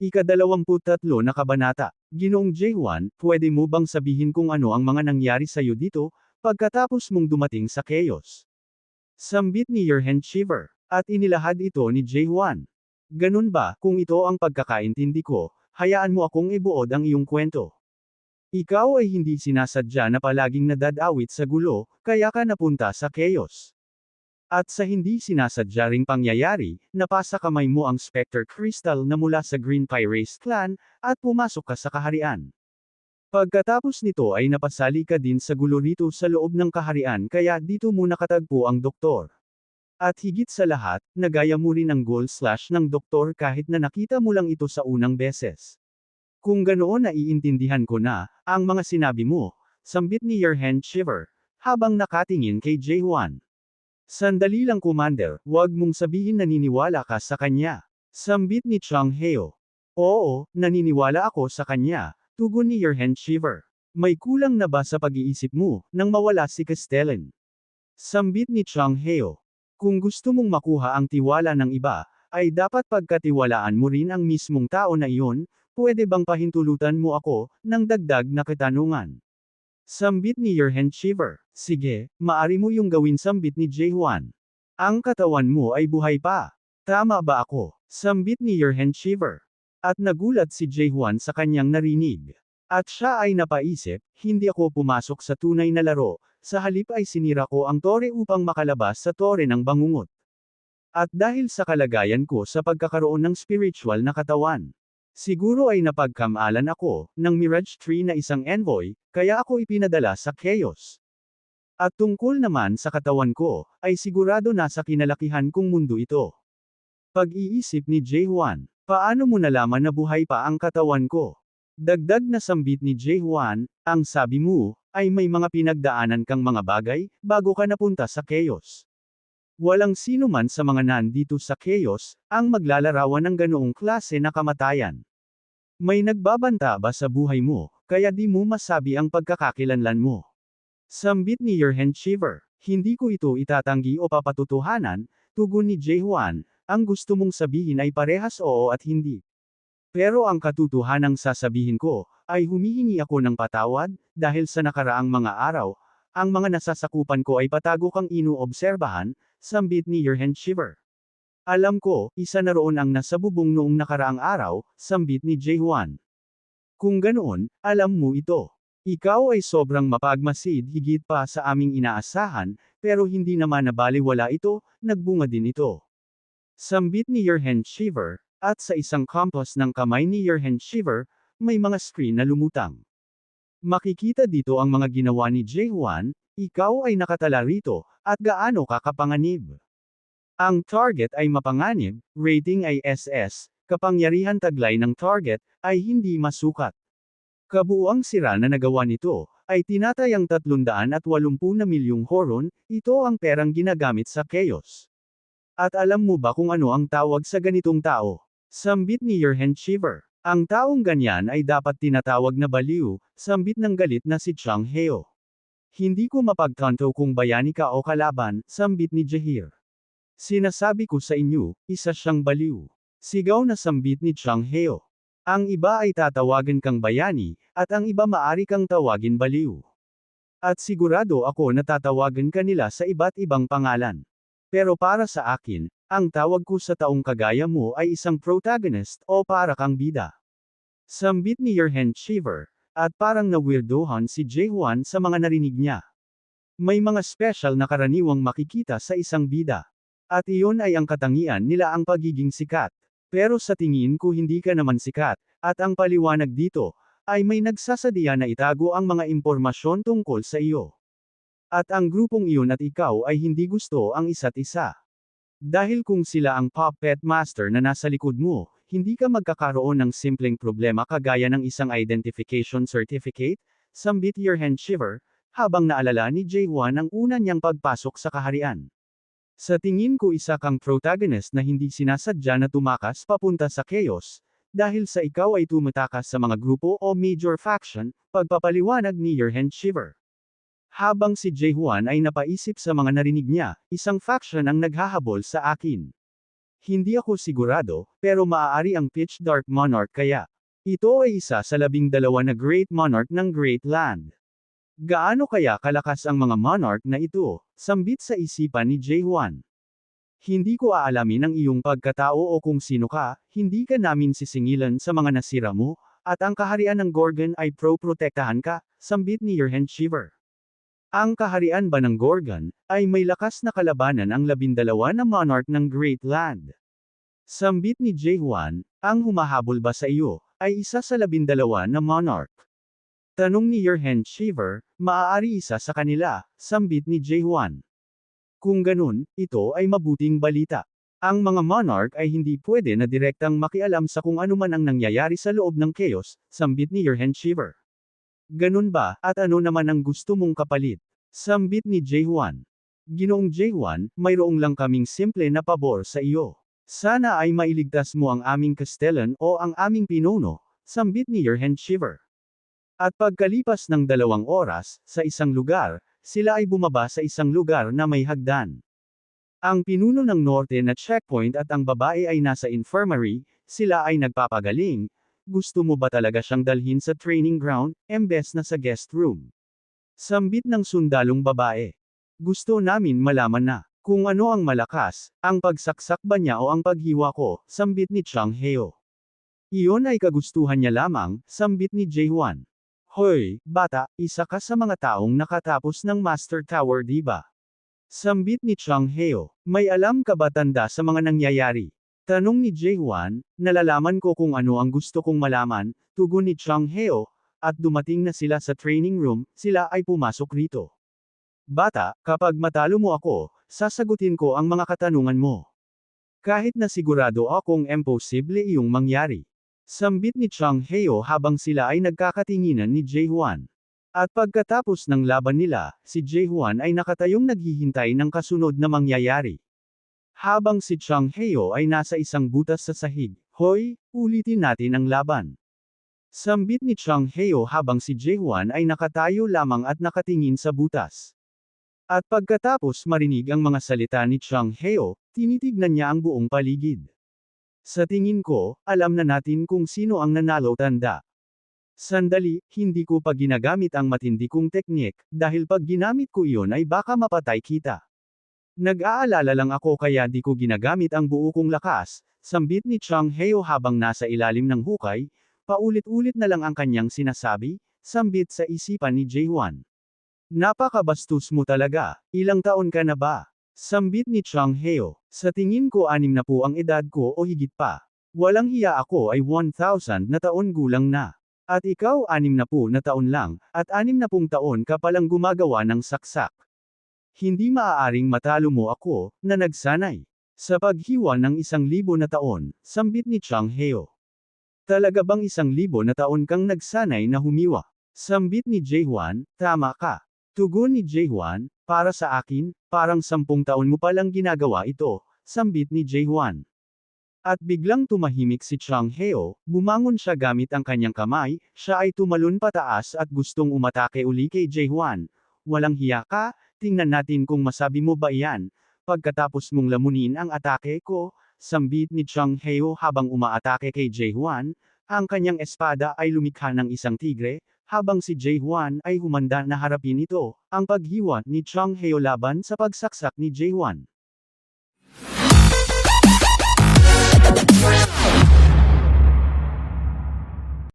Ikadalawamput-tatlo na kabanata. Ginoong J1, pwede mo bang sabihin kung ano ang mga nangyari sa'yo dito, pagkatapos mong dumating sa Chaos? Sambit ni Yerhen Shiver. At inilahad ito ni J1. Ganun ba, kung ito ang pagkakaintindi ko, hayaan mo akong ibuod ang iyong kwento. Ikaw ay hindi sinasadya na palaging nadadawit sa gulo, kaya ka napunta sa chaos. At sa hindi sinasadya pangyayari, napasa kamay mo ang Spectre Crystal na mula sa Green Pirates clan, at pumasok ka sa kaharian. Pagkatapos nito ay napasali ka din sa gulo rito sa loob ng kaharian kaya dito mo nakatagpo ang doktor. At higit sa lahat, nagaya mo rin ang goal slash ng doktor kahit na nakita mo lang ito sa unang beses. Kung ganoon naiintindihan ko na, ang mga sinabi mo, sambit ni Yerhen Shiver, habang nakatingin kay J1. Sandali lang Commander, huwag mong sabihin naniniwala ka sa kanya. Sambit ni Chang Heo. Oo, naniniwala ako sa kanya, tugon ni Yerhen Shiver. May kulang na ba sa pag-iisip mo, nang mawala si Castellan? Sambit ni Chang Heo. Kung gusto mong makuha ang tiwala ng iba, ay dapat pagkatiwalaan mo rin ang mismong tao na iyon, pwede bang pahintulutan mo ako, ng dagdag na katanungan? Sambit ni Yerhen Shiver. Sige, maari mo yung gawin sambit ni Jaehwan. Ang katawan mo ay buhay pa. Tama ba ako? Sambit ni Yerhen Shiver. At nagulat si Jaehwan sa kanyang narinig. At siya ay napaisip, hindi ako pumasok sa tunay na laro, sa halip ay sinira ko ang tore upang makalabas sa tore ng bangungot. At dahil sa kalagayan ko sa pagkakaroon ng spiritual na katawan, siguro ay napagkamalan ako, ng Mirage Tree na isang envoy, kaya ako ipinadala sa Chaos. At tungkol naman sa katawan ko, ay sigurado nasa kinalakihan kong mundo ito. Pag-iisip ni Jaehwan, paano mo nalaman na buhay pa ang katawan ko? Dagdag na sambit ni Jaehwan, ang sabi mo, ay may mga pinagdaanan kang mga bagay, bago ka napunta sa chaos. Walang sino man sa mga nandito sa chaos, ang maglalarawan ng ganoong klase na kamatayan. May nagbabanta ba sa buhay mo, kaya di mo masabi ang pagkakakilanlan mo? Sambit ni Yerhen Shiver, hindi ko ito itatanggi o papatutuhanan, tugon ni Jaehwan, ang gusto mong sabihin ay parehas oo at hindi. Pero ang katotohanang sasabihin ko, ay humihingi ako ng patawad, dahil sa nakaraang mga araw, ang mga nasasakupan ko ay patago kang inuobserbahan, sambit ni Yerhen Shiver. Alam ko, isa na roon ang nasa bubong noong nakaraang araw, sambit ni Jaehwan. Kung ganoon, alam mo ito. Ikaw ay sobrang mapagmasid higit pa sa aming inaasahan, pero hindi naman nabaliwala ito, nagbunga din ito. Sambit ni Yerhen Shiver, at sa isang compass ng kamay ni Yerhen Shiver, may mga screen na lumutang. Makikita dito ang mga ginawa ni Jaehwan, ikaw ay nakatala rito, at gaano ka kapanganib. Ang target ay mapanganib, rating ay SS, kapangyarihan taglay ng target, ay hindi masukat. Kabuuang sira na nagawa nito, ay tinatayang 380 na milyong horon, ito ang perang ginagamit sa chaos. At alam mo ba kung ano ang tawag sa ganitong tao? Sambit ni Yerhen Shiver. Ang taong ganyan ay dapat tinatawag na baliw, sambit ng galit na si Chang Heo. Hindi ko mapagtanto kung bayani ka o kalaban, sambit ni Jahir. Sinasabi ko sa inyo, isa siyang baliw. Sigaw na sambit ni Chang Heo. Ang iba ay tatawagan kang bayani, at ang iba maari kang tawagin baliw. At sigurado ako na tatawagan ka nila sa iba't ibang pangalan. Pero para sa akin, ang tawag ko sa taong kagaya mo ay isang protagonist o para kang bida. Sambit ni Yerhen Shiver, at parang nawirdohan si Jaehwan sa mga narinig niya. May mga special na karaniwang makikita sa isang bida. At iyon ay ang katangian nila ang pagiging sikat. Pero sa tingin ko hindi ka naman sikat, at ang paliwanag dito, ay may nagsasadya na itago ang mga impormasyon tungkol sa iyo. At ang grupong iyon at ikaw ay hindi gusto ang isa't isa. Dahil kung sila ang puppet master na nasa likod mo, hindi ka magkakaroon ng simpleng problema kagaya ng isang identification certificate, sambit Yerhen Shiver, habang naalala ni Jaehwan ang una niyang pagpasok sa kaharian. Sa tingin ko isa kang protagonist na hindi sinasadya na tumakas papunta sa chaos, dahil sa ikaw ay tumatakas sa mga grupo o major faction, pagpapaliwanag ni Yerhen Shiver. Habang si Jaehwan ay napaisip sa mga narinig niya, isang faction ang naghahabol sa akin. Hindi ako sigurado, pero maaari ang Pitch Dark Monarch kaya. Ito ay isa sa labing dalawa na Great Monarch ng Great Land. Gaano kaya kalakas ang mga monarch na ito? Sambit sa isipan ni J1. Hindi ko aalamin ang iyong pagkatao o kung sino ka, hindi ka namin sisingilan sa mga nasira mo, at ang kaharian ng Gorgon ay pro-protektahan ka, sambit ni Yerhen Shiver. Ang kaharian ba ng Gorgon, ay may lakas na kalabanan ang labindalawa na monarch ng Great Land. Sambit ni J1, ang humahabol ba sa iyo, ay isa sa labindalawa na monarch. Tanong ni Yerhen Shiver, maaari isa sa kanila, sambit ni J1. Kung ganun, ito ay mabuting balita. Ang mga monarch ay hindi pwede na direktang makialam sa kung ano man ang nangyayari sa loob ng chaos, sambit ni Yerhen Shiver. Ganun ba, at ano naman ang gusto mong kapalit? Sambit ni J1. Ginoong J1, mayroong lang kaming simple na pabor sa iyo. Sana ay mailigtas mo ang aming Castellan o ang aming pinuno, sambit ni Yerhen Shiver. At pagkalipas ng dalawang oras, sa isang lugar, sila ay bumaba sa isang lugar na may hagdan. Ang pinuno ng norte na checkpoint at ang babae ay nasa infirmary, sila ay nagpapagaling, gusto mo ba talaga siyang dalhin sa training ground, embes na sa guest room? Sambit ng sundalong babae. Gusto namin malaman na, kung ano ang malakas, ang pagsaksak ba niya o ang paghiwa ko, sambit ni Chang Heo. Iyon ay kagustuhan niya lamang, sambit ni Jae-hwan. Hoy, bata, isa ka sa mga taong nakatapos ng Master Tower di ba? Sambit ni Chang Heo, may alam ka ba tanda sa mga nangyayari? Tanong ni Jae-hwan, nalalaman ko kung ano ang gusto kong malaman, tugon ni Chang Heo, at dumating na sila sa training room, sila ay pumasok rito. Bata, kapag matalo mo ako, sasagutin ko ang mga katanungan mo. Kahit na sigurado akong imposible iyong mangyari. Sambit ni Chang Heo habang sila ay nagkakatinginan ni Jae-hwan. At pagkatapos ng laban nila, si Jae-hwan ay nakatayong naghihintay ng kasunod na mangyayari. Habang si Chang Heo ay nasa isang butas sa sahig, Hoy, ulitin natin ang laban. Sambit ni Chang Heo habang si Jae-hwan ay nakatayo lamang at nakatingin sa butas. At pagkatapos marinig ang mga salita ni Chang Heo, tinitignan niya ang buong paligid. Sa tingin ko, alam na natin kung sino ang nanalo tanda. Sandali, hindi ko pa ginagamit ang matindi kong teknik, dahil pag ginamit ko iyon ay baka mapatay kita. Nag-aalala lang ako kaya di ko ginagamit ang buo kong lakas, sambit ni Chang Heo habang nasa ilalim ng hukay, paulit-ulit na lang ang kanyang sinasabi, sambit sa isipan ni Jae-hwan. Napakabastos mo talaga, ilang taon ka na ba? Sambit ni Chang Heo, sa tingin ko anim na po ang edad ko o higit pa. Walang hiya ako ay 1,000 na taon gulang na. At ikaw anim na po na taon lang, at anim na pong taon ka palang gumagawa ng saksak. Hindi maaaring matalo mo ako, na nagsanay. Sa paghiwa ng isang libo na taon, sambit ni Chang Heo. Talaga bang isang libo na taon kang nagsanay na humiwa? Sambit ni Jae-hwan, tama ka. Tugon ni Jae-hwan, para sa akin, parang sampung taon mo palang ginagawa ito, sambit ni Jae-hwan. At biglang tumahimik si Chang Heo, bumangon siya gamit ang kanyang kamay, siya ay tumalon pataas at gustong umatake uli kay Jae-hwan. Walang hiya ka, tingnan natin kung masabi mo ba iyan. Pagkatapos mong lamunin ang atake ko, sambit ni Chang Heo habang umaatake kay Jae-hwan, ang kanyang espada ay lumikha ng isang tigre, habang si Jae-hwan ay humanda na harapin ito, ang paghiwa ni Chang Heo laban sa pagsaksak ni Jae-hwan.